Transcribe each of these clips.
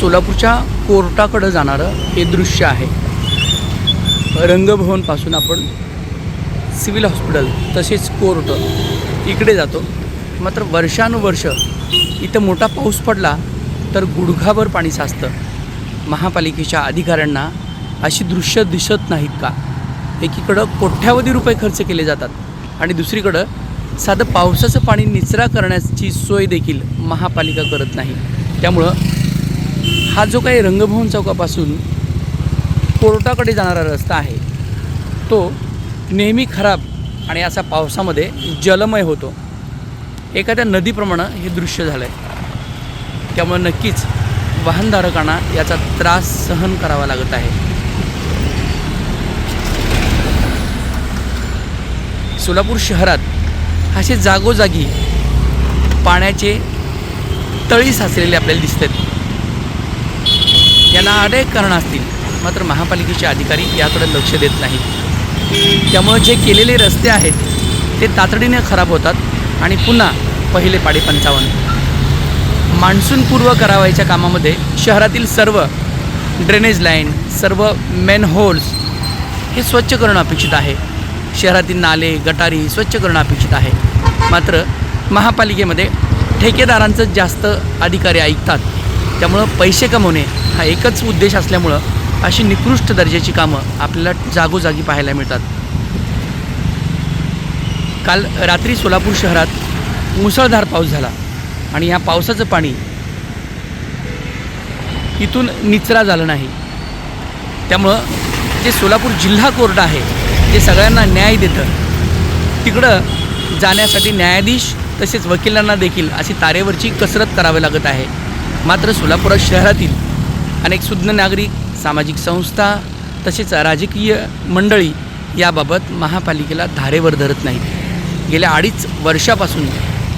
सोलापूरच्या कोर्टाकडं जाणारं हे दृश्य आहे. रंगभवनपासून आपण सिव्हिल हॉस्पिटल तसेच कोर्ट इकडे जातो. मात्र वर्षानुवर्ष इथं मोठा पाऊस पडला तर गुडघाभर पाणी साचतं. महापालिकेच्या अधिकाऱ्यांना अशी दृश्य दिसत नाहीत का? एकीकडं कोट्यावधी रुपये खर्च केले जातात आणि दुसरीकडं साधं पावसाचं पाणी निचरा करण्याची सोय देखील महापालिका करत नाही. त्यामुळं हा जो काही रंगभवन चौकापासून कोर्टाकडे जाणारा रस्ता आहे तो नेहमी खराब आणि असा पावसामध्ये जलमय होतो. एखाद्या नदीप्रमाणे हे दृश्य झालं आहे त्यामुळे नक्कीच वाहनधारकांना याचा त्रास सहन करावा लागत आहे. सोलापूर शहरात असे जागोजागी पाण्याचे तळी साचलेले आपल्याला दिसत याला यांना अनेक कारणं असतील. मात्र महापालिकेचे अधिकारी याकडे लक्ष देत नाहीत. त्यामुळं जे केलेले रस्ते आहेत ते तातडीने खराब होतात आणि पुन्हा पहिले पाडे पंचावन्न. मान्सूनपूर्व करावायच्या कामामध्ये शहरातील सर्व ड्रेनेज लाईन सर्व मेन होल्स हे स्वच्छ करणं अपेक्षित आहे. शहरातील नाले गटारी स्वच्छ करणं अपेक्षित आहे. मात्र महापालिकेमध्ये ठेकेदारांचं जास्त अधिकारी ऐकतात. त्यामुळं पैसे कमवणे हा एकच उद्देश असल्यामुळं अशी निकृष्ट दर्जाची कामं आपल्याला जागोजागी पाहायला मिळतात. काल रात्री सोलापूर शहरात मुसळधार पाऊस झाला आणि ह्या पावसाचं पाणी इथून निचरा झालं नाही. त्यामुळं जे सोलापूर जिल्हा कोर्ट आहे जे सगळ्यांना न्याय देतं तिकडं जाण्यासाठी न्यायाधीश तसेच वकिलांना देखील अशी तारेवरची कसरत करावी लागत आहे. मात्र सोलापूर शहरातील अनेक सुज्ञ नागरिक सामाजिक संस्था तसेच राजकीय मंडळी याबाबत महापालिकेला धारेवर धरत नाहीत. गेल्या अडीच वर्षापासून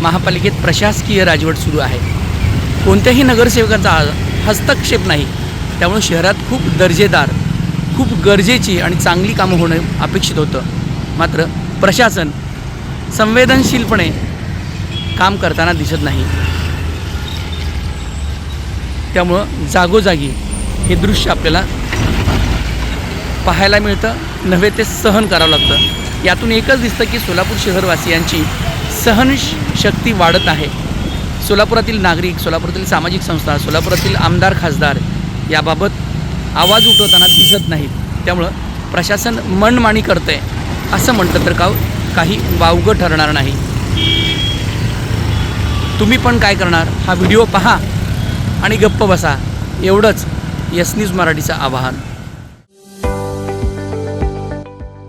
महापालिकेत प्रशासकीय राजवट सुरू आहे. कोणत्याही नगरसेवकाचा हस्तक्षेप नाही. त्यामुळे शहरात खूप दर्जेदार खूप गरजेची आणि चांगली कामं होणं अपेक्षित होतं. मात्र प्रशासन संवेदनशीलपणे काम करताना दिसत नाही. त्यामुळं जागोजागी हे दृश्य आपल्याला पाहायला मिळतं नव्हे ते सहन करावं लागतं. यातून एकच दिसतं की सोलापूर शहरवासियांची सहन शक्ती वाढत आहे. सोलापुरातील नागरिक सोलापुरातील सामाजिक संस्था सोलापुरातील आमदार खासदार याबाबत आवाज उठवताना दिसत नाहीत. त्यामुळं प्रशासन मनमानी करतं आहे असं म्हटलं तर का काही वावगं ठरणार नाही. तुम्ही पण काय करणार? हा व्हिडिओ पहा. आणि गप्प बसा. एवढंच. यसनीज मराठीचं आवाहन.